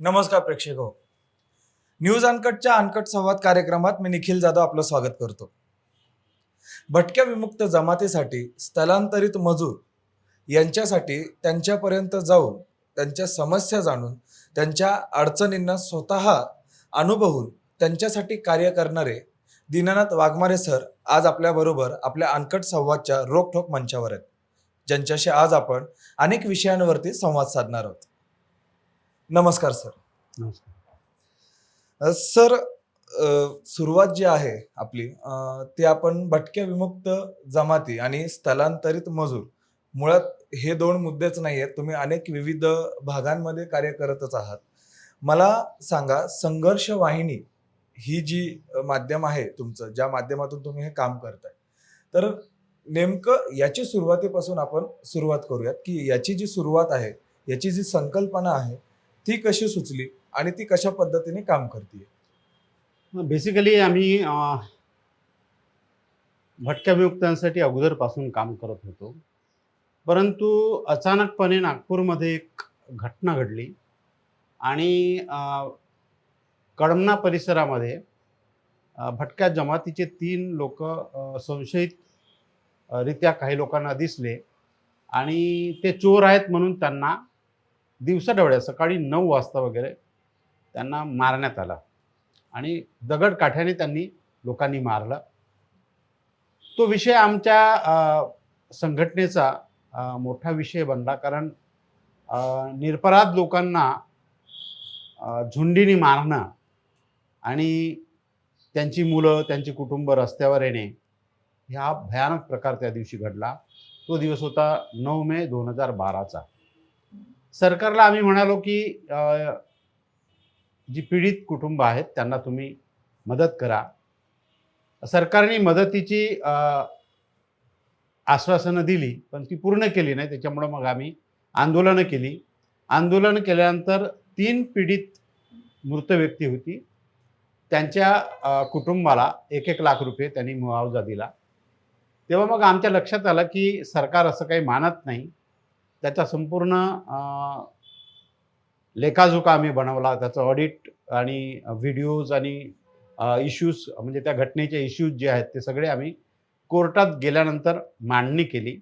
नमस्कार प्रेक्षक हो. न्यूज अनकटच्या अनकट संवाद कार्यक्रमात मी निखिल जाधव आपलं स्वागत करतो. भटक्या विमुक्त जमातीसाठी स्थलांतरित मजूर यांच्यासाठी त्यांच्यापर्यंत जाऊन त्यांच्या समस्या जाणून त्यांच्या अडचणींना स्वतः अनुभवून त्यांच्यासाठी कार्य करणारे दीनानाथ वाघमारे सर आज आपल्याबरोबर आपल्या अनकट संवादच्या रोखोक मंचावर आहेत. ज्यांच्याशी आज आपण अनेक विषयांवरती संवाद साधणार आहोत. नमस्कार सर. अ, सर अ, सुरुवात जी आहे आपली अ, ती आपण भटक्या विमुक्त जमाती आणि स्थलांतरित मजूर मुळात हे दोन मुद्देच नाही आहेत तुम्ही अनेक विविध भागांमध्ये कार्य करतच आहात. मला सांगा संघर्ष वाहिनी ही जी अ, माध्यम आहे तुमचं ज्या माध्यमातून तुम्ही हे काम करताय तर नेमकं याची सुरुवातीपासून आपण सुरुवात करूयात की याची जी सुरुवात आहे याची जी संकल्पना आहे ती कशी सुचली आणि ती कशा पद्धतीने काम करते बेसिकली आम्ही भटक्या विमुक्तांसाठी अगोदरपासून काम करत होतो. परंतु अचानकपणे नागपूरमध्ये एक घटना घडली आणि कळमना परिसरामध्ये भटक्या जमातीचे तीन लोक संशयितरित्या काही लोकांना दिसले आणि ते चोर आहेत म्हणून त्यांना दिवसाढवळ्या सकाळी नऊ वाजता वगैरे त्यांना मारण्यात आला. आणि दगड काठ्याने त्यांनी लोकांनी मारला. तो विषय आमच्या संघटनेचा मोठा विषय बनला. कारण निरपराध लोकांना झुंडीने मारणं आणि त्यांची मुलं त्यांची कुटुंब रस्त्यावर येणे हा भयानक प्रकार त्या दिवशी घडला. तो दिवस होता नऊ मे दोन हजार बाराचा. सरकारला आम्ही म्हणालो की जी पीडित कुटुंब आहेत त्यांना तुम्ही मदत करा. सरकारने मदतीची आश्वासनं दिली पण ती पूर्ण केली नाही. त्याच्यामुळं मग आम्ही आंदोलनं केली. आंदोलन केल्यानंतर तीन पीडित मृत व्यक्ती होती. त्यांच्या कुटुंबाला एक एक लाख रुपये त्यांनी मुआवजा दिला. तेव्हा मग आमच्या लक्षात आलं की सरकार असं काही मानत नाही. त्याचा संपूर्ण लेखाजोखा आम्ही बनवला. त्याचं ऑडिट आणि व्हिडिओज आणि इश्यूज म्हणजे त्या घटनेचे इश्यूज जे आहेत ते सगळे आम्ही कोर्टात गेल्यानंतर मांडणी केली.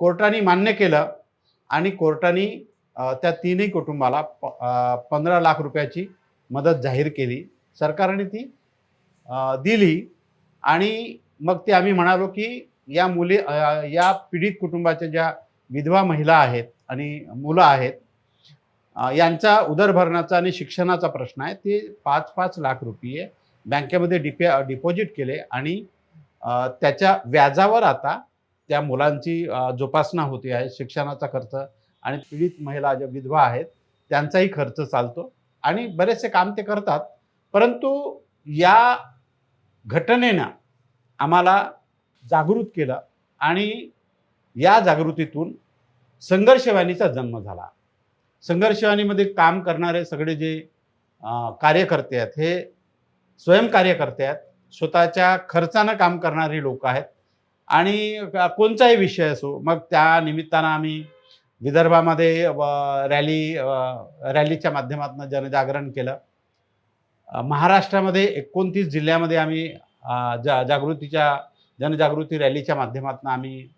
कोर्टाने मान्य केलं आणि कोर्टाने त्या तीनही कुटुंबाला प पंधरा लाख रुपयाची मदत जाहीर केली. सरकारने ती दिली आणि मग ते आम्ही म्हणालो की या मुली या पीडित कुटुंबाच्या ज्या विधवा महिला आहेत आणि मुलं आहेत यांचा उदरभरणाचा आणि शिक्षणाचा प्रश्न आहे. ते पाच पाच लाख रुपये बँकेमध्ये डिपे डिपॉझिट केले आणि त्याच्या व्याजावर आता त्या मुलांची जोपासना होते आहे शिक्षणाचा खर्च आणि पीडित महिला ज्या विधवा आहेत त्यांचाही खर्च चालतो आणि बरेचसे काम ते करतात. परंतु या घटनेनं आम्हाला जागृत केलं आणि या जागृतीतून संघर्षवाणीचा जन्म झाला. संघर्षवाणीमध्ये काम करणारे सगळे जे कार्यकर्ते आहेत हे स्वयंकार्यकर्ते आहेत. स्वतःच्या खर्चानं काम करणारी लोक आहेत. आणि कोणताही विषय असो मग त्या निमित्तानं आम्ही विदर्भामध्ये व- रॅली रॅलीच्या माध्यमातून जनजागरण केलं. महाराष्ट्रामध्ये एकोणतीस जिल्ह्यामध्ये आम्ही जा जागृतीच्या जनजागृती रॅलीच्या माध्यमातून आम्ही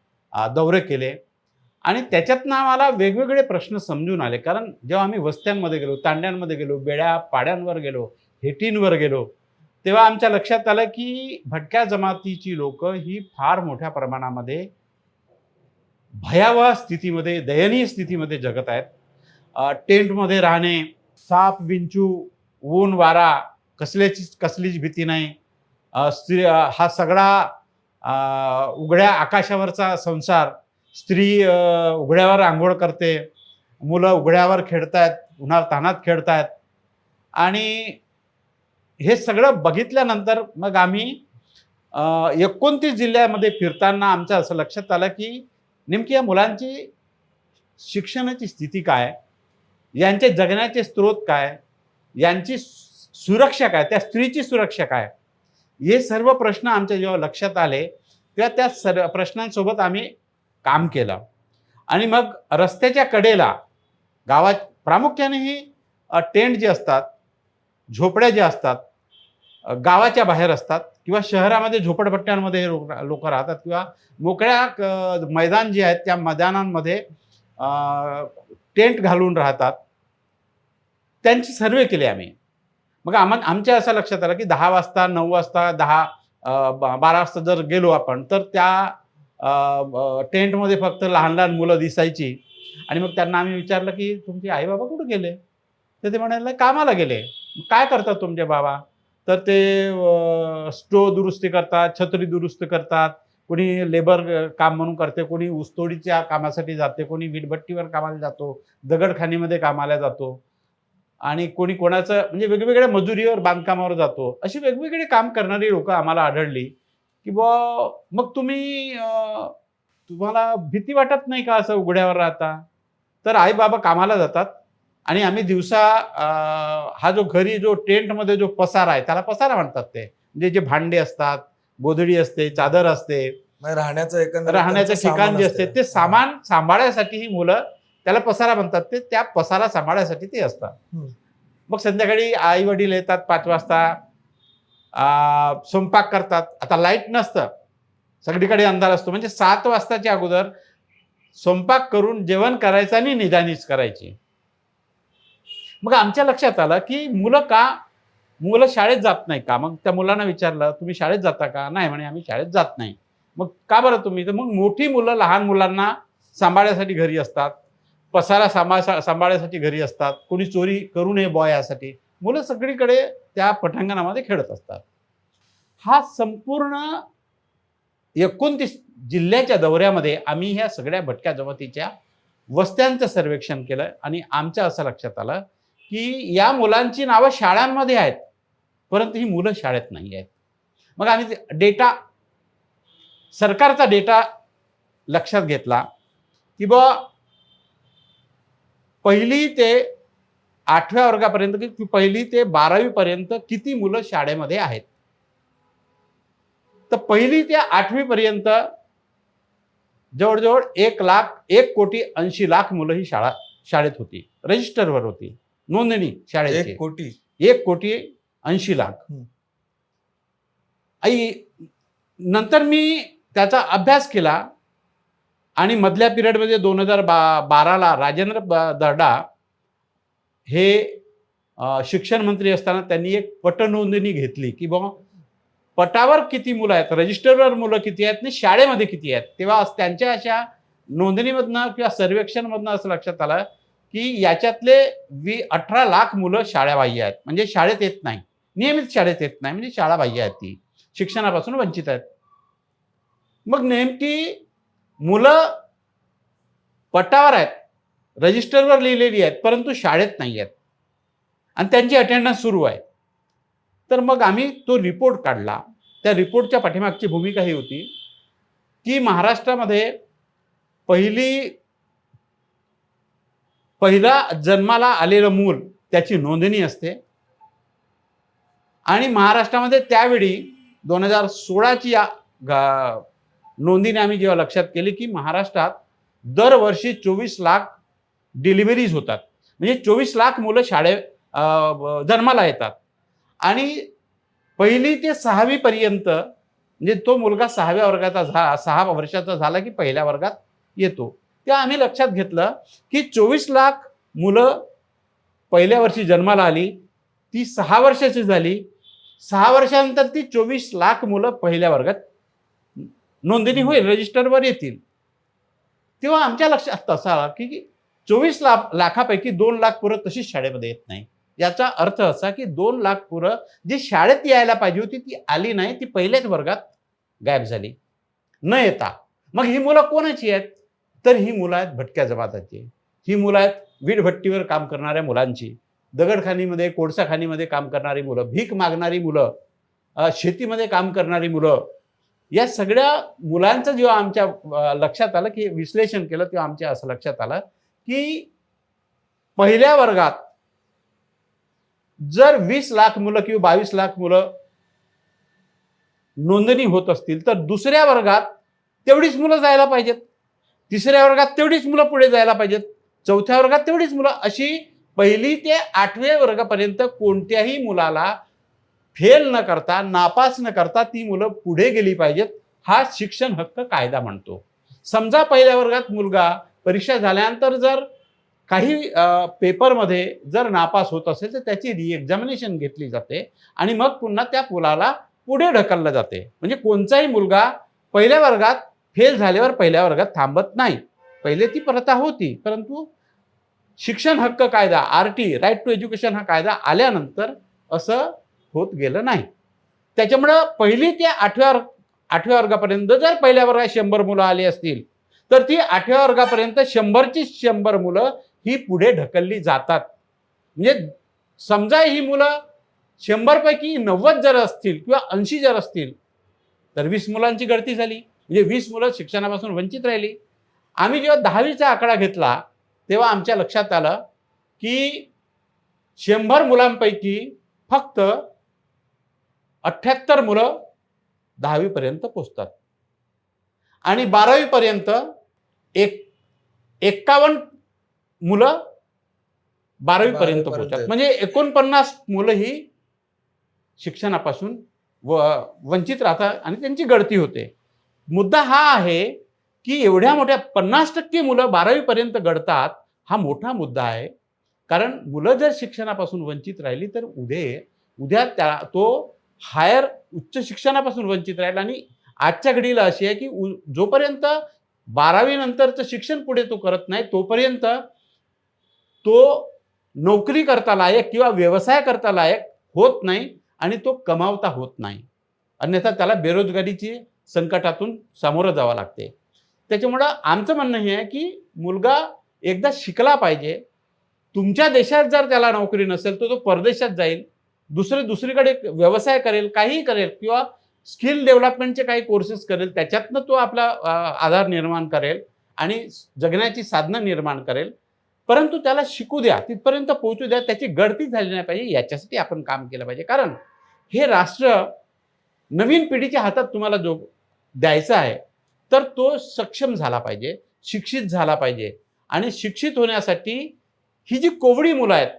दौरे केले. आणि त्याच्यातनं आम्हाला वेगवेगळे प्रश्न समजून आले. कारण जेव्हा आम्ही वस्त्यांमध्ये गेलो तांड्यांमध्ये गेलो बेड्या पाड्यांवर गेलो हेटींवर गेलो तेव्हा आमच्या लक्षात आलं की भटक्या जमातीची लोक ही फार मोठ्या प्रमाणामध्ये भयावह स्थितीमध्ये दयनीय स्थितीमध्ये जगत आहेत. टेंटमध्ये राहणे साप विंचू ऊन वारा कसल्याची कसलीच भीती नाही. स्त्री हा सगळा उघड्या आकाशावरचा संसार स्त्री उघड्यावर आंघोळ करते मुलं उघड्यावर खेळतायत उन्हा तानात खेळतायत. आणि हे सगळं बघितल्यानंतर मग आम्ही एकोणतीस जिल्ह्यामध्ये फिरताना आमचं असं लक्षात आलं की नेमकी या मुलांची शिक्षणाची स्थिती काय? यांचे जगण्याचे स्रोत काय? यांची सुरक्षा काय? त्या स्त्रीची सुरक्षा काय? हे सर्व प्रश्न आमच्या जेव्हा लक्षात आले तेव्हा त्या सर्व प्रश्नांसोबत आम्ही काम केलं. आणि मग रस्त्याच्या कडेला गावात प्रामुख्याने ही टेंट जे असतात झोपड्या ज्या असतात गावाच्या बाहेर असतात किंवा शहरामध्ये झोपडपट्ट्यांमध्ये हे लोक राहतात किंवा मोकळ्या मैदान जे आहेत त्या मैदानांमध्ये टेंट घालून राहतात. त्यांची सर्वे केली आम्ही. मग आम्हा आमच्या असं लक्षात आलं की दहा वाजता नऊ वाजता दहा बारा वाजता जर गेलो आपण तर त्या टेंटमध्ये फक्त लहान लहान मुलं दिसायची. आणि मग त्यांना आम्ही विचारलं की तुमचे आई बाबा कुठं गेले? तर ते म्हणाले कामाला गेले. काय करतात तुमचे बाबा? तर ते स्टो दुरुस्ती करतात छत्री दुरुस्त करतात. कोणी लेबर काम म्हणून करते कोणी ऊसतोडीच्या कामासाठी जाते कोणी विटभट्टीवर कामाला जातो दगडखानीमध्ये कामाला जातो. आणि कोणी कोणाचं म्हणजे वेगवेगळ्या मजुरीवर बांधकामावर जातो. अशी वेगवेगळे काम करणारी लोकं आम्हाला आढळली. की बुवा मग तुम्ही तुम्हाला भीती वाटत नाही का असं उघड्यावर राहता? तर आई बाबा कामाला जातात आणि आम्ही दिवसा हा जो घरी जो टेंटमध्ये जो पसारा आहे त्याला पसारा म्हणतात ते. म्हणजे जे भांडे असतात गोधडी असते चादर असते राहण्याचं एकंदर राहण्याचं ठिकाण जे असते ते सामान सांभाळण्यासाठी ही मुलं त्याला पसारा म्हणतात ते त्या पसारा सांभाळण्यासाठी ते असतात. मग संध्याकाळी आई वडील येतात पाच वाजता स्वयंपाक करतात. आता लाइट नसतं. सगळीकडे अंधार असतो. म्हणजे सात वाजताच्या अगोदर स्वयंपाक करून जेवण करायचं आणि निदानीच करायची. मग आमच्या लक्षात आलं की मुलं का? मुलं शाळेत जात नाही का? मग त्या मुलांना विचारलं तुम्ही शाळेत जाता का? नाही म्हणे आम्ही शाळेत जात नाही. मग का बरं तुम्ही? तर मग मोठी मुलं लहान मुलांना सांभाळण्यासाठी घरी असतात. पसारा सांभाळ सांभाळण्यासाठी घरी असतात. कोणी चोरी करू नये बॉय यासाठी. मुलं सगळीकडे त्या पटांगणामध्ये खेळत असतात. हा संपूर्ण एकोणतीस जिल्ह्याच्या दौऱ्यामध्ये आम्ही ह्या सगळ्या भटक्या जमातीच्या वस्त्यांचं सर्वेक्षण केलं आणि आमच्या असं लक्षात आलं की या मुलांची नावं शाळांमध्ये आहेत परंतु ही मुलं शाळेत नाही आहेत. मग आम्ही डेटा सरकारचा डेटा लक्षात घेतला की बा पहिली ते आठव्या वर्गापर्यंत की पहिली ते बारावीपर्यंत किती मुलं शाळेमध्ये आहेत? तर पहिली ते आठवीपर्यंत जवळजवळ एक लाख एक कोटी ऐंशी लाख मुलं ही शाळा शाळेत होती. रजिस्टरवर होती. नोंदणी शाळेची. एक कोटी. एक कोटी ऐंशी लाख. आई नंतर मी त्याचा अभ्यास केला आणि मधल्या पिरियडमध्ये दोन हजार बा बाराला राजेंद्र दर्डा हे शिक्षण मंत्री असताना त्यांनी एक पटनोंदणी घेतली की बाबा पटावर किती मुलं आहेत रजिस्टरवर मुलं किती आहेत आणि शाळेमध्ये किती आहेत? तेव्हा त्यांच्या अशा नोंदणीमधनं किंवा सर्वेक्षणमधनं असं लक्षात आलं की याच्यातले वी अठरा लाख मुलं शाळाबाह्य आहेत. म्हणजे शाळेत येत नाही. नियमित शाळेत येत नाही. म्हणजे शाळाबाह्य आहेत ती. शिक्षणापासून वंचित आहेत. मग नेमकी मुलं पटावर आहेत. रजिस्टरवर लिहिलेली आहेत परंतु शाळेत नाही आहेत. आणि त्यांची अटेंडन्स सुरू आहे. तर मग आम्ही तो रिपोर्ट काढला. त्या रिपोर्टच्या पाठीमागची भूमिका ही होती की महाराष्ट्रामध्ये पहिली पहिला जन्माला आलेलं मूल त्याची नोंदणी असते. आणि महाराष्ट्रामध्ये त्यावेळी दोन हजार सोळाची या नोंदीने आम्ही जेव्हा लक्षात केली की महाराष्ट्रात दरवर्षी चोवीस लाख डिलिव्हरीज होतात. म्हणजे चोवीस लाख मुलं शाळे जन्माला येतात. आणि पहिली ते सहावीपर्यंत म्हणजे तो मुलगा सहाव्या वर्गाचा झा सहा वर्षाचा झाला की पहिल्या वर्गात येतो. तेव्हा आम्ही लक्षात घेतलं की चोवीस लाख मुलं पहिल्या वर्षी जन्माला आली ती सहा वर्षाची झाली सहा वर्षानंतर ती चोवीस लाख मुलं पहिल्या वर्गात नोंदणी होईल रजिस्टरवर येतील. तेव्हा आमच्या लक्षात तसा आला की चोवीस लाख लाखापैकी दोन लाख पुरं तशीच शाळेमध्ये येत नाही. याचा अर्थ असा की दोन लाख पुरं जी शाळेत यायला पाहिजे होती ती आली नाही ती पहिल्याच वर्गात गायब झाली. न येता. मग ही मुलं कोणाची आहेत? तर ही मुलं आहेत भटक्या जमाताची. ही मुलं आहेत वीटभट्टीवर काम करणाऱ्या मुलांची. दगडखानीमध्ये कोळसाखानीमध्ये काम करणारी मुलं भीक मागणारी मुलं शेतीमध्ये काम करणारी मुलं या सगळ्या मुलांचं जेव्हा आमच्या लक्षात आलं की विश्लेषण केलं तेव्हा आमच्या असं लक्षात आलं की पहिल्या वर्गात जर वीस लाख मुलं किंवा बावीस लाख मुलं नोंदणी होत असतील तर दुसऱ्या वर्गात तेवढीच मुलं जायला पाहिजेत. तिसऱ्या वर्गात तेवढीच मुलं पुढे जायला पाहिजेत. चौथ्या वर्गात तेवढीच मुलं. अशी पहिली ते आठव्या वर्गापर्यंत कोणत्याही मुलाला फेल न करता नापास न करता ती मुलं पुढे गेली पाहिजेत. हा शिक्षण हक्क कायदा म्हणतो. समजा पहिल्या वर्गात मुलगा परीक्षा झाल्यानंतर जर काही पेपरमध्ये जर नापास होत असेल तर त्याची रिएक्झामिनेशन घेतली जाते आणि मग पुन्हा त्या मुलाला पुढे ढकललं जाते. म्हणजे कोणताही मुलगा पहिल्या वर्गात फेल झाल्यावर पहिल्या वर्गात थांबत नाही. पहिले ती प्रथा होती परंतु शिक्षण हक्क कायदा R T right to education हा कायदा आल्यानंतर असं होत गेलं नाही. त्याच्यामुळं पहिली ते आठव्या वर्ग- आठव्या वर्गापर्यंत जर पहिल्या वर्गात शंभर मुलं आली असतील तर ती आठव्या वर्गापर्यंत शंभरची शंभर मुलं ही पुढे ढकलली जातात. म्हणजे समजा ही मुलं शंभरपैकी नव्वद जर असतील किंवा ऐंशी जर असतील तर वीस मुलांची गळती झाली. म्हणजे वीस मुलं शिक्षणापासून वंचित राहिली. आम्ही जेव्हा दहावीचा आकडा घेतला तेव्हा आमच्या लक्षात आलं की शंभर मुलांपैकी फक्त अठ्ठ्याहत्तर मुलं दहावीपर्यंत पोचतात. आणि बारावीपर्यंत एक एक्कावन्न मुलं बारावीपर्यंत बारावीपर्यंत पोहोचतात. म्हणजे एकोणपन्नास मुलं ही शिक्षणापासून व वंचित राहतात आणि त्यांची गळती होते. मुद्दा हा आहे की एवढ्या मोठ्या पन्नास टक्के मुलं बारावीपर्यंत गळतात हा मोठा मुद्दा आहे. कारण मुलं जर शिक्षणापासून वंचित राहिली तर उद्या उद्या त्या तो हायर उच्च शिक्षणापासून वंचित राहील आणि आजच्या घडीला अशी आहे की उ- जोपर्यंत बारावी नंतरचं शिक्षण पुढे तो करत नाही तोपर्यंत तो नोकरी करता लायक किंवा व्यवसाय करता लायक होत नाही आणि तो कमावता होत नाही. अन्यथा त्याला बेरोजगारीची संकटातून सामोरं जावं लागते. त्याच्यामुळं आमचं म्हणणं हे आहे की मुलगा एकदा शिकला पाहिजे. तुमच्या देशात जर त्याला नोकरी नसेल तर तो परदेशात जाईल. दुसरे दुसरीकडे व्यवसाय करेल काहीही करेल किंवा स्किल डेव्हलपमेंटचे काही कोर्सेस करेल त्याच्यातनं तो आपला आधार निर्माण करेल आणि जगण्याची साधनं निर्माण करेल. परंतु त्याला शिकू द्या तिथपर्यंत पोहोचू द्या त्याची गळती झाली नाही पाहिजे याच्यासाठी आपण काम केलं पाहिजे. कारण हे राष्ट्र नवीन पिढीच्या हातात तुम्हाला जो द्यायचा आहे तर तो सक्षम झाला पाहिजे शिक्षित झाला पाहिजे. आणि शिक्षित होण्यासाठी ही जी कोवडी मुलं आहेत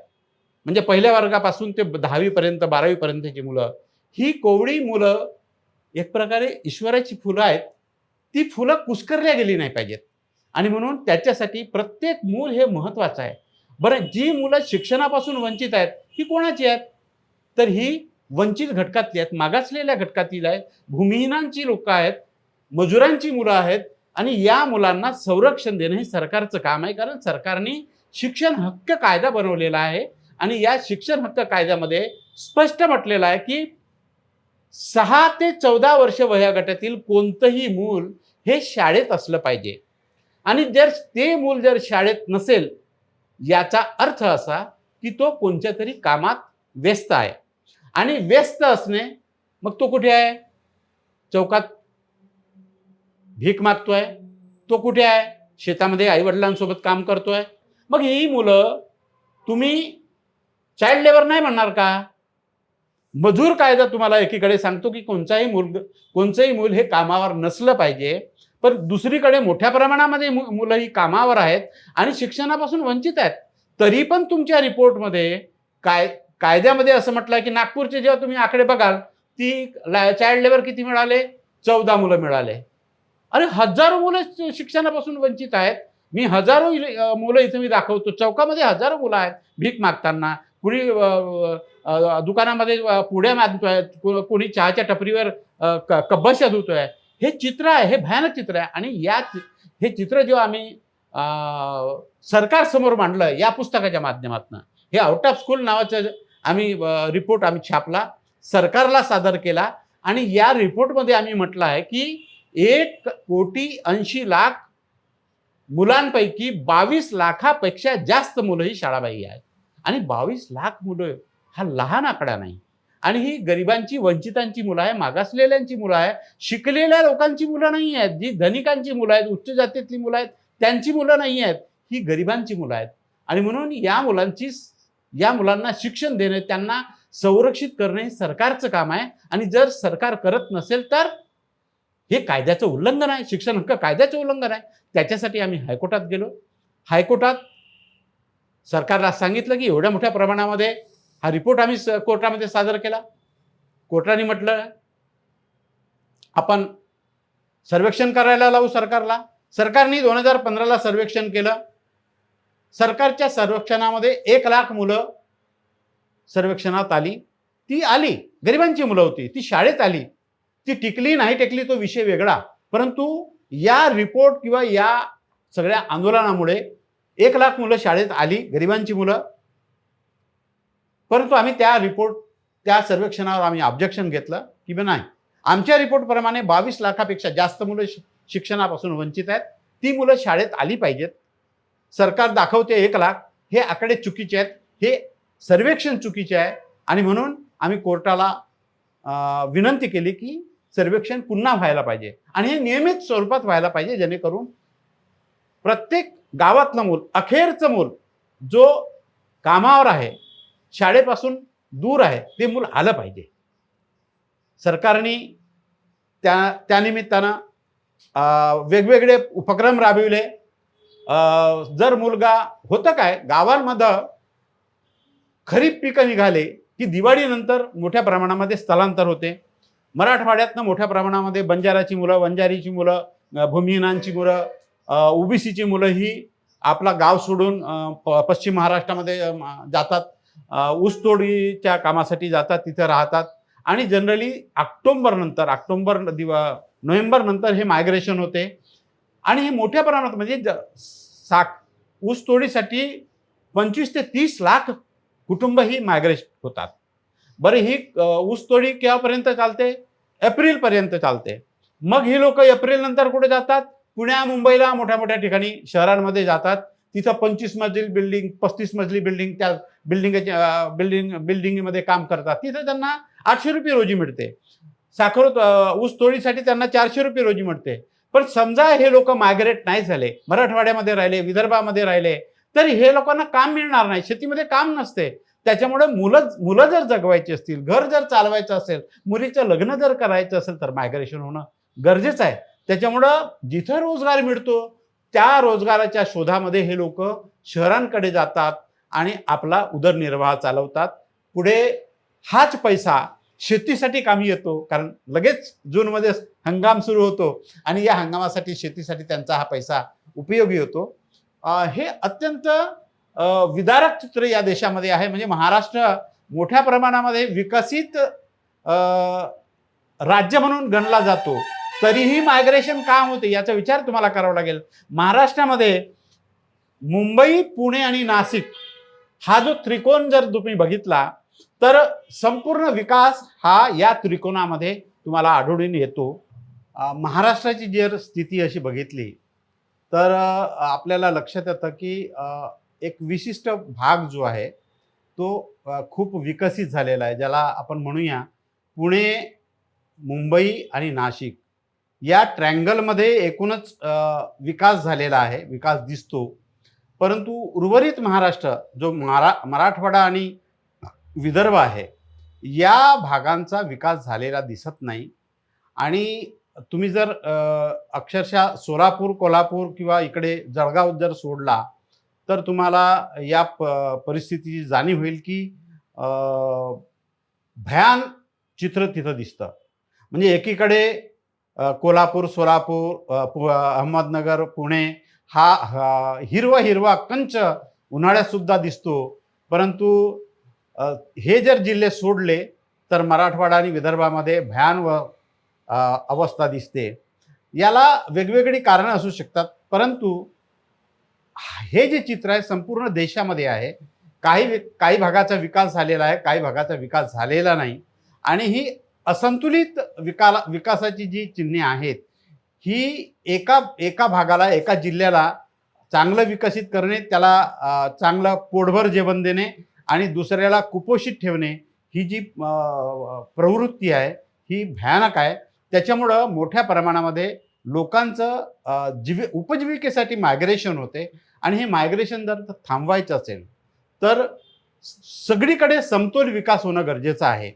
म्हणजे पहिल्या वर्गापासून ते दहावीपर्यंत बारावीपर्यंतची मुलं ही कोवडी मुलं एक प्रकारे ईश्वराची फुलं आहेत ती फुलं कुस्करल्या गेली नाही पाहिजेत. आणि म्हणून त्याच्यासाठी प्रत्येक मूल हे महत्त्वाचं आहे. बरं जी मुलं शिक्षणापासून वंचित आहेत ही कोणाची आहेत? तर ही वंचित घटकातली आहेत मागासलेल्या घटकातील आहेत भूमिहीनांची लोकं आहेत मजुरांची मुलं आहेत आणि या मुलांना संरक्षण देणं हे सरकारचं काम आहे. कारण सरकारने शिक्षण हक्क कायदा बनवलेला आहे आणि या शिक्षण हक्क कायद्यामध्ये स्पष्ट म्हटलेलं आहे की सहा ते चौदा वर्ष वयोगटातील कोणतंही मूल हे शाळेत असलं पाहिजे. आणि जर ते मूल जर शाळेत नसेल याचा अर्थ असा की तो कोणत्या तरी कामात व्यस्त आहे. आणि व्यस्त असणे मग तो कुठे आहे? चौकात भीक मागतोय. तो कुठे आहे? शेतामध्ये आईवडिलांसोबत काम करतोय. मग ही मुलं तुम्ही चाइल्ड लेबर नाही म्हणणार का? मजूर कायदा तुम्हाला एकीकडे सांगतो की कोणताही मूल कोणचंही मूल हे कामावर नसलं पाहिजे. पण दुसरीकडे मोठ्या प्रमाणामध्ये मुलं ही कामावर आहेत आणि शिक्षणापासून वंचित आहेत. तरी पण तुमच्या रिपोर्टमध्ये काय कायद्यामध्ये असं म्हटलं की नागपूरचे जेव्हा तुम्ही आकडे बघाल ती चाइल्ड लेबर किती मिळाले? चौदा मुलं मिळाले. अरे हजारो मुलं शिक्षणापासून वंचित आहेत. मी हजारो मुलं इथं मी दाखवतो. चौकामध्ये हजारो मुलं आहेत भीक मागताना. कुणी दुकानामध्ये पुढ्या पुड्या मागतोय कोणी चहाच्या टपरीवर क- कब्बशा धुतोय हे चित्र आहे हे भयानक चित्र आहे. आणि या हे चित्र जेव्हा आम्ही सरकारसमोर मांडलं या पुस्तकाच्या माध्यमातून हे आउट ऑफ स्कूल नावाचं आम्ही रिपोर्ट आम्ही छापला सरकारला सादर केला. आणि या रिपोर्टमध्ये आम्ही म्हटलं आहे की एक कोटी ऐंशी लाख मुलांपैकी बावीस लाखापेक्षा जास्त मुलं ही शाळाबाई आहेत. आणि बावीस लाख मुलं हा लहान आकडा नाही. आणि ही गरिबांची वंचितांची मुलं आहे मागासलेल्यांची मुलं आहे शिकलेल्या लोकांची मुलं नाही आहेत जी धनिकांची मुलं आहेत उच्च जातीतली मुलं आहेत त्यांची मुलं नाही आहेत ही गरिबांची मुलं आहेत. आणि म्हणून या मुलांची या मुलांना शिक्षण देणे त्यांना संरक्षित करणे हे सरकारचं काम आहे. आणि जर सरकार करत नसेल तर हे कायद्याचं उल्लंघन आहे. शिक्षण हक्क कायद्याचं उल्लंघन आहे. त्याच्यासाठी आम्ही हायकोर्टात गेलो. हायकोर्टात सरकारला सांगितलं की एवढ्या मोठ्या प्रमाणामध्ये हा रिपोर्ट आम्ही स- कोर्टामध्ये सादर केला. कोर्टाने म्हटलं आपण सर्वेक्षण करायला लावू सरकारला. सरकारने दोन हजार पंधराला सर्वेक्षण केलं. सरकारच्या सर्वेक्षणामध्ये एक लाख मुलं सर्वेक्षणात आली. ती आली गरिबांची मुलं होती. ती शाळेत आली. ती टिकली नाही टिकली तो विषय वेगळा. परंतु या रिपोर्ट किंवा या सगळ्या आंदोलनामुळे एक लाख मुलं शाळेत आली गरिबांची मुलं. परंतु आम्ही त्या रिपोर्ट त्या सर्वेक्षणावर आम्ही ऑब्जेक्शन घेतलं की नाही. आमच्या रिपोर्टप्रमाणे बावीस लाखापेक्षा जास्त मुलं शिक्षणापासून वंचित आहेत. ती मुलं शाळेत आली पाहिजेत. सरकार दाखवते एक लाख. हे आकडे चुकीचे आहेत. हे सर्वेक्षण चुकीचे आहे. आणि म्हणून आम्ही कोर्टाला विनंती केली की सर्वेक्षण पुन्हा व्हायला पाहिजे. आणि हे नियमित स्वरूपात व्हायला पाहिजे जेणेकरून प्रत्येक गावातलं मूल अखेरचं मूल जो कामावर आहे शाळेपासून दूर आहे ते मूल आलं पाहिजे. सरकारने त्या त्यानिमित्तानं वेगवेगळे उपक्रम राबविले. जर मुलगा होतं काय गावांमध्ये खरीप पिकं निघाले की दिवाळीनंतर मोठ्या प्रमाणामध्ये स्थलांतर होते. मराठवाड्यातनं मोठ्या प्रमाणामध्ये बंजाराची मुलं वंजारीची मुलं भूमिहीनांची मुलं ओबीसीची मुलं ही आपला गाव सोडून प- पश्चिम महाराष्ट्रामध्ये जातात. ऊसतोडीच्या कामासाठी जातात तिथे राहतात. आणि जनरली ऑक्टोंबरनंतर ऑक्टोंबर दिवा नोव्हेंबर नंतर हे मायग्रेशन होते. आणि हे मोठ्या प्रमाणात म्हणजे ज- साक ऊसतोडीसाठी पंचवीस ते तीस लाख कुटुंब ही मायग्रेट होतात. बरं ही ऊसतोडी केव्हापर्यंत चालते? एप्रिलपर्यंत चालते. मग ही लोक एप्रिल नंतर कुठे जातात? पुण्या मुंबईला मोठ्या मोठ्या ठिकाणी शहरांमध्ये जातात. तिथं पंचवीस मजली बिल्डिंग पस्तीस मजली बिल्डिंग त्या बिल्डिंगच्या बिल्डिंग बिल्डिंगमध्ये काम करतात. तिथं त्यांना आठशे रुपये रोजी मिळते. साखर ऊस तोडीसाठी त्यांना चारशे रुपये रोजी मिळते. पण समजा हे लोक मायग्रेट नाही झाले मराठवाड्यामध्ये राहिले विदर्भामध्ये राहिले तरी हे लोकांना काम मिळणार नाही. शेतीमध्ये काम नसते. त्याच्यामुळे मुलं मुलं जर जगवायची असतील घर जर चालवायचं असेल मुलीचं लग्न जर करायचं असेल तर मायग्रेशन होणं गरजेचं आहे. त्याच्यामुळं जिथं रोजगार मिळतो त्या रोजगाराच्या शोधामध्ये हे लोक शहरांकडे जातात आणि आपला उदरनिर्वाह चालवतात. पुढे हाच पैसा शेतीसाठी कामी येतो कारण लगेच जूनमध्ये हंगाम सुरू होतो आणि या हंगामासाठी शेतीसाठी त्यांचा हा पैसा उपयोगी होतो. हे अत्यंत विदारक चित्र या देशामध्ये आहे. म्हणजे महाराष्ट्र मोठ्या प्रमाणामध्ये विकसित राज्य म्हणून गणला जातो. तरीही मायग्रेशन का होते याचा विचार तुम्हाला करावा लागेल. महाराष्ट्रामध्ये मुंबई पुणे आणि नाशिक हा जो त्रिकोण जर तुम्ही बघितला तर संपूर्ण विकास हा या त्रिकोणामध्ये तुम्हाला आढळून येतो. महाराष्ट्राची जर स्थिती अशी बघितली तर आपल्याला लक्षात येतं की एक विशिष्ट भाग जो आहे तो खूप विकसित झालेला आहे ज्याला आपण म्हणूया पुणे मुंबई आणि नाशिक. या ट्रँगलमध्ये एकूणच विकास झालेला आहे विकास दिसतो. परंतु उर्वरित महाराष्ट्र जो मरा मराठवाडा आणि विदर्भ आहे या भागांचा विकास झालेला दिसत नाही. आणि तुम्ही जर अक्षरशः सोलापूर कोल्हापूर किंवा इकडे जळगाव जर सोडला तर तुम्हाला या प परिस्थितीची जाणीव होईल की भयान चित्र तिथं दिसतं. म्हणजे एकीकडे कोल्हापूर सोलापूर पु- अहमदनगर पुणे हा हिरवा हिरवा कंच उन्हाळ्यात सुद्धा दिसतो. परंतु हे जर जिल्हे सोडले तर मराठवाडा आणि विदर्भामध्ये भयान व अवस्था दिसते. याला वेगवेगळी कारणं असू शकतात परंतु हे जे चित्र आहे संपूर्ण देशामध्ये आहे. काही काही भागाचा विकास झालेला आहे काही भागाचा विकास झालेला नाही. आणि ही असंतुलित विकाला विकासाची जी चिन्हे आहेत ही एका एका भागाला एका जिल्ह्याला चांगलं विकसित करणे त्याला चांगलं पोटभर जेवण देणे आणि दुसऱ्याला कुपोषित ठेवणे ही जी प्रवृत्ती आहे ही भयानक आहे. त्याच्यामुळं मोठ्या प्रमाणामध्ये लोकांचं जीवे उपजीविकेसाठी मायग्रेशन होते आणि हे मायग्रेशन जर थांबवायचं असेल तर सगळीकडे समतोल विकास होणं गरजेचं आहे.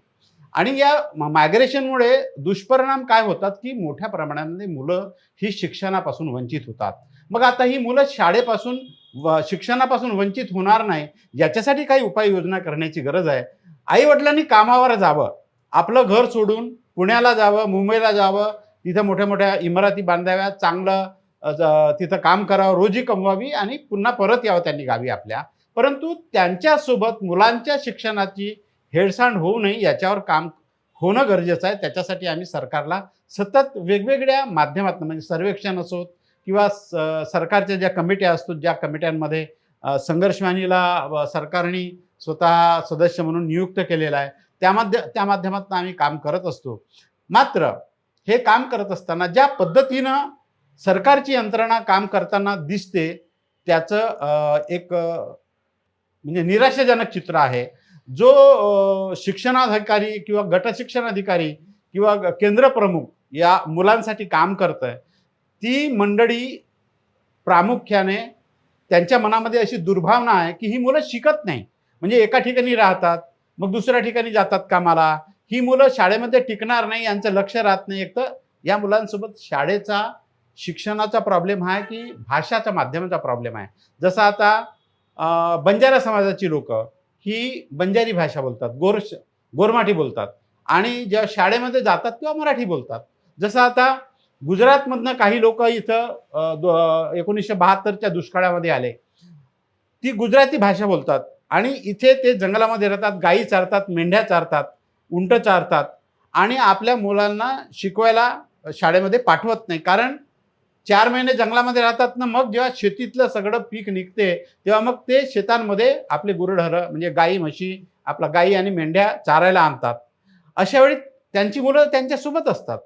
आणि या मायग्रेशनमुळे दुष्परिणाम काय होतात की मोठ्या प्रमाणामध्ये मुलं ही शिक्षणापासून वंचित होतात. मग आता ही मुलं शाळेपासून व शिक्षणापासून वंचित होणार नाही याच्यासाठी काही उपाययोजना करण्याची गरज आहे. आई वडिलांनी कामावर जावं आपलं घर सोडून पुण्याला जावं मुंबईला जावं तिथं मोठ्या मोठ्या इमारती बांधाव्या चांगलं तिथं काम करावं रोजी कमवावी आणि पुन्हा परत यावं त्यांनी गावी आपल्या. परंतु त्यांच्यासोबत मुलांच्या शिक्षणाची हेळसांड होऊ नये याच्यावर काम होणं गरजेचं आहे. त्याच्यासाठी आम्ही सरकारला सतत वेगवेगळ्या माध्यमातून म्हणजे सर्वेक्षण असोत किंवा स- सरकारच्या ज्या कमिट्या असतो ज्या कमिट्यांमध्ये संघर्षवाणीला सरकारने स्वतः सदस्य म्हणून नियुक्त केलेला आहे. त्या माध्य त्या माध्यमातून आम्ही काम करत असतो. मात्र हे काम करत असताना ज्या पद्धतीनं सरकारची यंत्रणा काम करताना दिसते त्याचं एक म्हणजे निराशाजनक चित्र आहे. जो शिक्षणाधिकारी किंवा गट अधिकारी किंवा केंद्र प्रमुख या मुलांसाठी काम करत आहे ती मंडळी प्रामुख्याने त्यांच्या मनामध्ये अशी दुर्भावना आहे की ही मुलं शिकत नाही. म्हणजे एका ठिकाणी राहतात मग दुसऱ्या ठिकाणी जातात कामाला. ही मुलं शाळेमध्ये टिकणार नाही यांचं लक्ष राहत नाही. एक तर या मुलांसोबत शाळेचा शिक्षणाचा प्रॉब्लेम आहे की भाषाच्या माध्यमाचा प्रॉब्लेम आहे. जसं आता बंजारा समाजाची लोकं ही बंजारी भाषा बोलतात गोर गोरमाठी बोलतात आणि ज्या शाळेमध्ये जातात किंवा मराठी बोलतात. जसं आता गुजरातमधनं काही लोक इथं दो- एकोणीसशे बहात्तरच्या दुष्काळामध्ये आले. ती गुजराती भाषा बोलतात आणि इथे ते जंगलामध्ये राहतात गायी चारतात मेंढ्या चारतात उंट चारतात आणि आपल्या मुलांना शिकवायला शाळेमध्ये पाठवत नाही. कारण चार महिने जंगलामध्ये राहतात ना मग जेव्हा शेतीतलं सगळं पीक निघते तेव्हा मग ते शेतांमध्ये आपले गुरढरं म्हणजे गाई म्हशी आपला गाई आणि मेंढ्या चारायला आणतात. अशा वेळी त्यांची मुलं त्यांच्यासोबत असतात.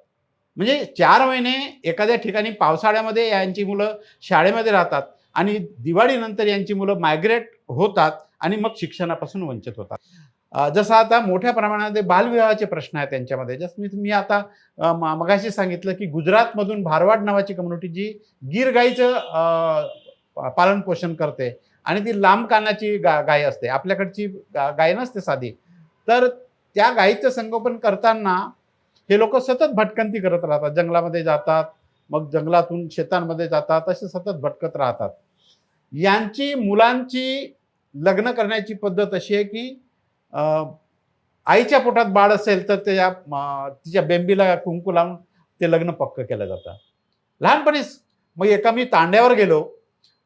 म्हणजे चार महिने एखाद्या ठिकाणी पावसाळ्यामध्ये यांची मुलं शाळेमध्ये राहतात आणि दिवाळीनंतर यांची मुलं मायग्रेट होतात आणि मग शिक्षणापासून वंचित होतात. जसं आता मोठ्या प्रमाणामध्ये बालविवाहाचे प्रश्न आहेत त्यांच्यामध्ये. जसं मी मी आता म- मगाशी सांगितलं की गुजरातमधून भारवाड नावाची कम्युनिटी जी गीर गाईचं पालन पोषण करते आणि ती लांब कानाची गा गाय असते. आपल्याकडची गा- गाय नसते साधी. तर त्या गायीचं संगोपन करताना हे लोक सतत भटकंती करत राहतात. जंगलामध्ये जातात मग जंगलातून शेतांमध्ये जातात असे सतत भटकत राहतात. यांची मुलांची लग्न करण्याची पद्धत अशी आहे की आईच्या पोटात बाळ असेल तर त्या तिच्या बेंबीला कुंकू लावून ते लग्न पक्क केलं जातं. लहानपणीच मग एका मी तांड्यावर गेलो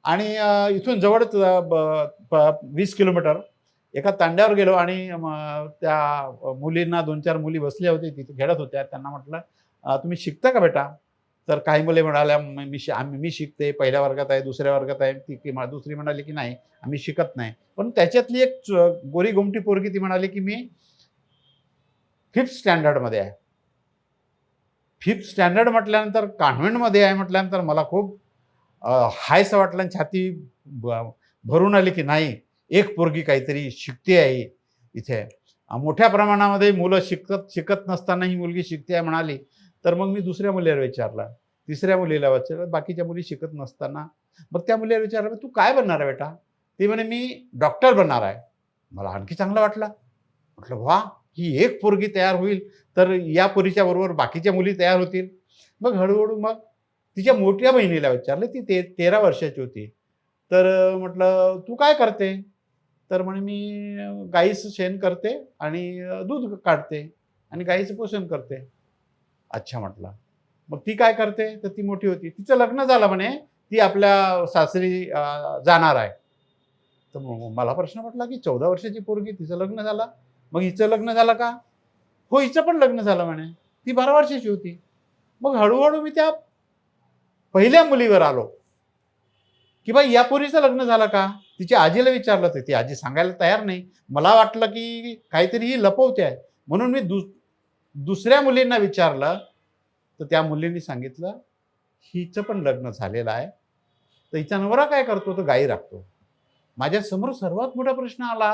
आणि इथून जवळच ब- प- वीस किलोमीटर एका तांड्यावर गेलो आणि त्या मुलींना दोन चार मुली बसल्या होत्या तिथे खेळत होत्या. त्यांना म्हटलं तुम्ही शिकता का बेटा? तर काही मुले म्हणाल्या मी शि- आम्ही मी शिकते पहिल्या वर्गात आहे दुसऱ्या वर्गात आहे ती की दुसरी म्हणाली की नाही आम्ही शिकत नाही. पण त्याच्यातली एक गोरी गोमटी पोरगी ती म्हणाली की मी फिफ्थ स्टँडर्डमध्ये आहे. फिफ्थ स्टँडर्ड म्हटल्यानंतर कॉन्व्हेंटमध्ये आहे म्हटल्यानंतर मला खूप हायसं वाटलं आणि छाती भरून आली की नाही एक पोरगी काहीतरी शिकते आहे इथे. मोठ्या प्रमाणामध्ये मुलं शिकत शिकत नसताना ही मुलगी शिकते आहे म्हणाली तर मग मी दुसऱ्या मुलीला विचारला. तिसऱ्या मुलीला विचारलं बाकीच्या मुली शिकत नसताना? मग त्या मुलीला विचारलं तू काय बनणार आहे बेटा? ती म्हणे मी डॉक्टर बनणार आहे. मला आणखी चांगलं वाटलं. म्हटलं वा ही एक पोरगी तयार होईल तर या पोरीच्या बरोबर बाकीच्या मुली तयार होतील. मग हळूहळू मग तिच्या मोठ्या बहिणीला विचारलं ती ते तेरा वर्षाची होती. तर म्हटलं तू काय करते? तर म्हणे मी गाईचं शेण करते आणि दूध काढते आणि गाईचं पोषण करते. अच्छा म्हटलं. मग ती काय करते? तर ती मोठी होती. तिचं लग्न झालं म्हणे ती आपल्या सासरी जाणार आहे. तर मला प्रश्न म्हटला की चौदा वर्षाची पोरगी तिचं लग्न झालं. मग हिचं लग्न झालं का? हो हिचं पण लग्न झालं म्हणे. ती बारा वर्षाची होती. मग हळूहळू मी त्या पहिल्या मुलीवर आलो. की बाई या पोरीचं लग्न झालं का? तिच्या आजीला विचारलं तर ती आजी सांगायला तयार नाही. मला वाटलं की काहीतरी ही लपवते आहे. म्हणून मी दु दुसऱ्या मुलींना विचारलं तर त्या मुलींनी सांगितलं हिचं पण लग्न झालेलं आहे. तर हिचा नवरा काय करतो? तर गाई राखतो. माझ्यासमोर सर्वात मोठा प्रश्न आला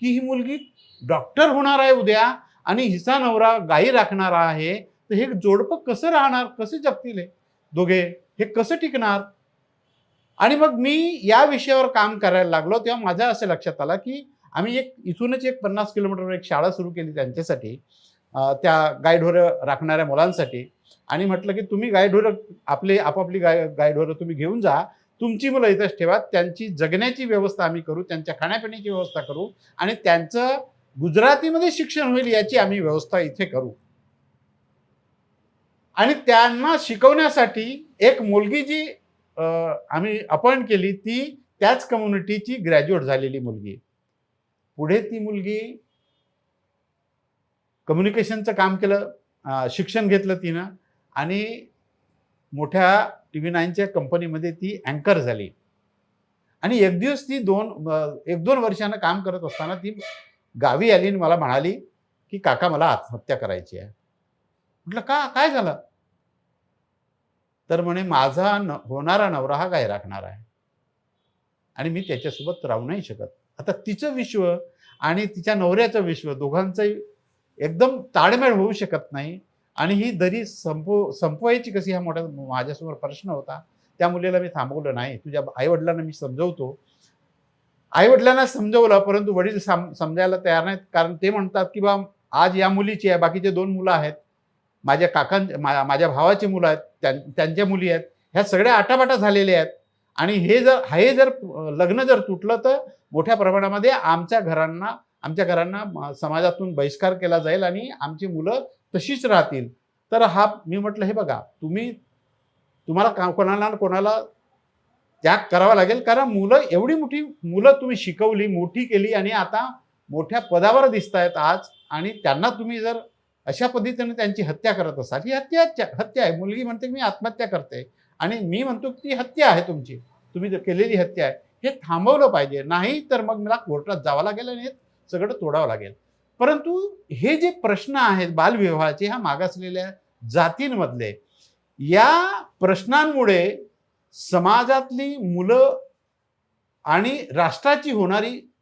की ही मुलगी डॉक्टर होणार आहे उद्या आणि हिचा नवरा गाई राखणार आहे तर हे जोडपं कसं राहणार? कसे जगतील हे? दोघे हे कसं टिकणार? आणि मग मी या विषयावर काम करायला लागलो तेव्हा माझ्या असं लक्षात आलं की आम्ही एक इथूनच एक पन्नास किलोमीटरवर एक शाळा सुरू केली त्यांच्यासाठी. त्या गायढोरं राखणाऱ्या मुलांसाठी. आणि म्हटलं की तुम्ही गायढोरं आपले आपापली गाय गायढोरं तुम्ही घेऊन जा. तुमची मुलं इथंच ठेवा. त्यांची जगण्याची व्यवस्था आम्ही करू. त्यांच्या खाण्यापिण्याची व्यवस्था करू. आणि त्यांचं गुजरातीमध्ये शिक्षण होईल याची आम्ही व्यवस्था इथे करू. आणि त्यांना शिकवण्यासाठी एक मुलगी जी आम्ही अपॉइंट केली ती त्याच कम्युनिटीची ग्रॅज्युएट झालेली मुलगी पुढे ती मुलगी कम्युनिकेशनचं काम केलं शिक्षण घेतलं तिनं आणि मोठ्या टी व्ही नाईनच्या कंपनीमध्ये ती अँकर झाली. आणि एक दिवस ती दोन एक दोन वर्षानं काम करत असताना ती गावी आली आणि मला म्हणाली की काका मला आत्महत्या करायची आहे. म्हटलं का? काय झालं? तर म्हणे माझा न होणारा नवरा हा काय राखणार आहे. आणि मी त्याच्यासोबत राहू नाही शकत. आता तिचं विश्व आणि तिच्या नवऱ्याचं विश्व दोघांचंही एकदम ताळमेळ होऊ शकत नाही. आणि ही दरी संपव संपवायची कशी हा मोठा माझ्यासमोर प्रश्न होता. त्या मुलीला मी थांबवलं नाही. तुझ्या आईवडिलांना मी समजवतो. आईवडिलांना समजवलं परंतु वडील सम समजायला तयार नाहीत. कारण ते म्हणतात की बा आज या मुलीची आहे. बाकीचे दोन मुलं आहेत. माझ्या काकां मा- माझ्या भावाची मुलं आहेत. त्यां त्यांच्या मुली आहेत. ह्या सगळ्या आटाबाटा झालेल्या आहेत. आणि हे जर हे जर लग्न जर तुटलं तर मोठ्या प्रमाणामध्ये आमच्या घरांना आमच्या घरांना समाजातून बहिष्कार केला जाईल आणि आमची मुलं तशीच राहतील. तर हा मी म्हटलं हे बघा तुम्ही तुम्हाला का कोणाला कोणाला त्याग करावा लागेल कारण मुलं एवढी मोठी मुलं तुम्ही शिकवली मोठी केली आणि आता मोठ्या पदावर दिसत आहेत आज आणि त्यांना तुम्ही जर अशा पद्धतीने त्यांची हत्या करत असाल ही हत्या हत्या आहे. मुलगी म्हणते मी आत्महत्या करते. आणि मी म्हणतो की ती हत्या आहे तुमची. तुम्ही जर केलेली हत्या आहे. हे थांबवलं पाहिजे. नाही तर मग मला कोर्टात जावं लागेल आणि सगळं तोडावं लागेल. परंतु हे जे प्रश्न आहेत बालविवाहाचे ह्या मागासलेल्या जातींमधले या प्रश्नांमुळे समाजातली मुलं आणि राष्ट्राची होणारी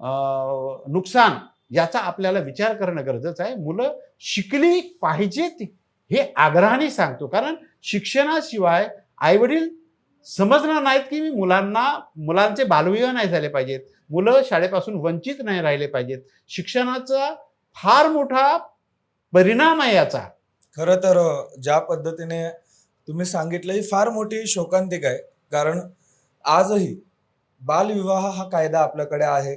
अं, नुकसान याचा आपल्याला विचार करणं गरजेचं आहे. मुलं शिकली पाहिजेत हे आग्रहाने सांगतो. कारण शिक्षणाशिवाय आईवडील समजणार नाहीत की मी मुलांना मुलांचे बालविवाह नाही झाले पाहिजेत. मुलं शाळेपासून वंचित नाही राहिले पाहिजेत. शिक्षणाचा फार मोठा परिणाम आहे याचा. खरं तर ज्या पद्धतीने तुम्ही सांगितलं ही फार मोठी शोकांतिक आहे. कारण आजही बालविवाह हा कायदा आपल्याकडे आहे.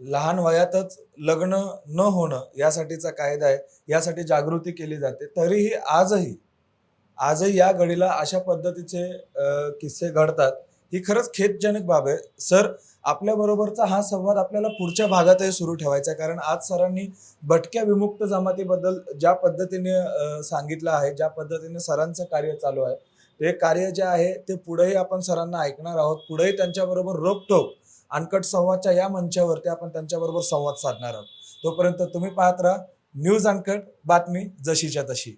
लहान वयातच लग्न न होणं यासाठीचा कायदा आहे. यासाठी जागृती केली जाते. तरीही आजही आजही या घडीला अशा पद्धतीचे किस्से घडतात. ही खरंच खेदजनक बाब आहे. सर आपल्या बरोबरचा हा संवाद आपल्याला पुढच्या भागातही सुरू ठेवायचा आहे. कारण आज सरांनी भटक्या विमुक्त जमातीबद्दल ज्या पद्धतीने सांगितलं आहे ज्या पद्धतीने सरांचं कार्य चालू आहे ते कार्य जे आहे ते पुढेही आपण सरांना ऐकणार आहोत. पुढेही त्यांच्याबरोबर रोखोक अनकट संवादच्या या मंचावरती आपण त्यांच्याबरोबर संवाद साधणार आहोत. तोपर्यंत तुम्ही पाहत राहा. न्यूज अनकट बातमी जशीच्या तशी.